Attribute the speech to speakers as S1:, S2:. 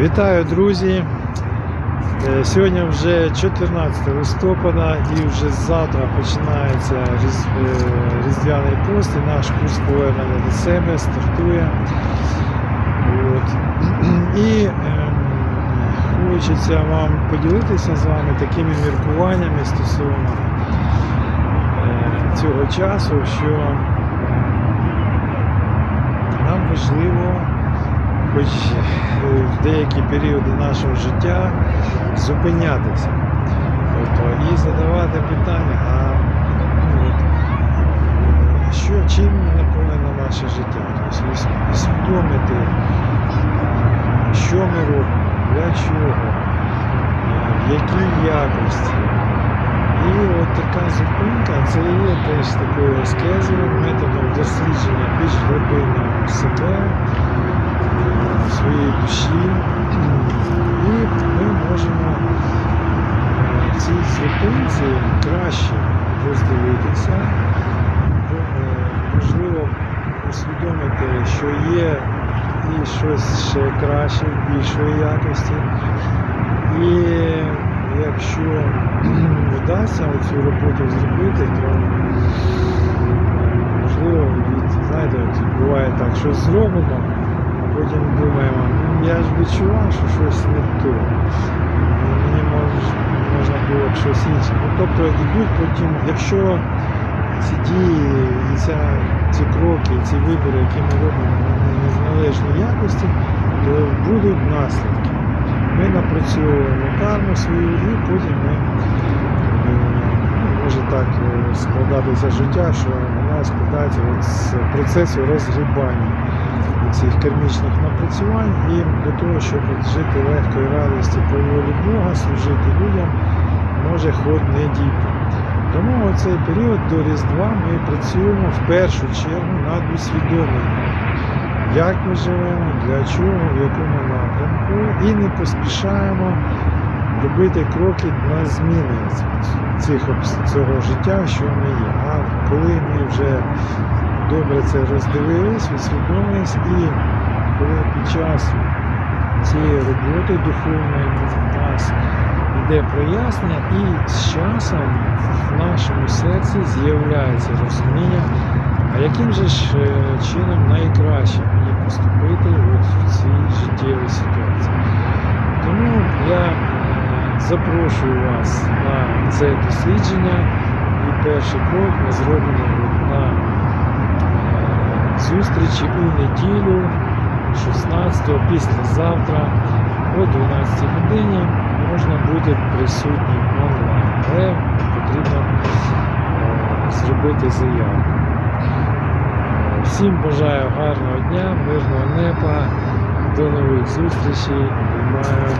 S1: Вітаю, друзі! Е, Сьогодні вже 14 листопада і вже завтра починається е, Різдвяний пост і наш курс повернення до себе стартує. От. І ем, хочеться вам поділитися з вами такими міркуваннями стосовно е, цього часу, що е, нам важливо хоч е, в деякі періоди нашого життя зупинятися. Тобто, і задавати питання, а ну, от, е, що, чим наповнено наше життя? Тобто усвідомити, е, що ми робимо, для чого, в якій якості. І от така зупинка це є теж такою аскезою, методом дослідження більш глибинного себе, своєї душі. І ми можемо е, в цій зупинці краще роздивитися, е, можливо усвідомити, що є і щось ще краще, більшої якості. І якщо вдасться цю роботу зробити, то можливо, знаєте, буває так, що зробимо, потім думаємо, «Ну, я ж відчував, що щось не то. Мені можна було б щось інше. Ну, тобто йдуть потім, якщо ці дії, і ця, ці кроки, ці вибори, які ми робимо, не в належній якості, то будуть наслідки. Ми напрацьовуємо карму свою і потім ми е, ну, може так е, складатися життя, що вона складається з процесу розгрібання цих кармічних напрацювань і для того, щоб жити легко і радості по волі Бога, служити людям, може ход не дійти. Тому цей період до Різдва ми працюємо в першу чергу над усвідомленням, як ми живемо, для чого, в якому напрямку, і не поспішаємо робити кроки на зміни цих цього життя, що ми є. А коли ми вже добре це роздивились, усвідомились, і коли під час цієї роботи духовної в нас йде прояснення, і з часом в нашому серці з'являється розуміння, а яким же ж е, чином найкраще мені поступити от в цій життєвій ситуації. Тому я е, запрошую вас на це дослідження. І перший крок ми зробимо на зустрічі у неділю, 16-го, післязавтра, о 12 годині можна бути присутнім онлайн, але потрібно е, зробити заявку. Е, Всім бажаю гарного дня, мирного неба, до нових зустрічей. Обіймаю.